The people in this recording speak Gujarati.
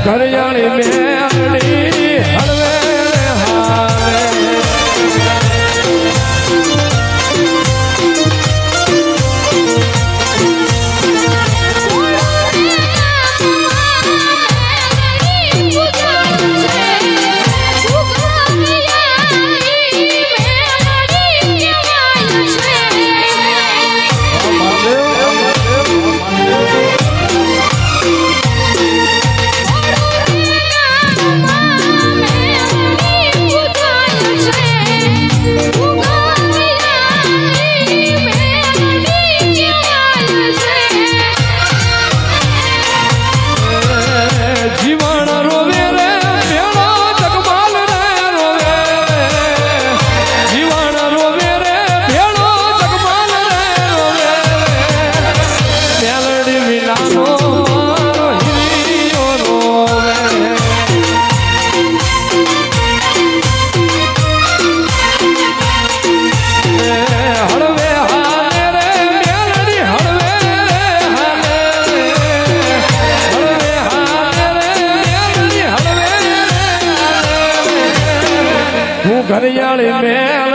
હું ઘરિયાળી ઘરિયાળી મેં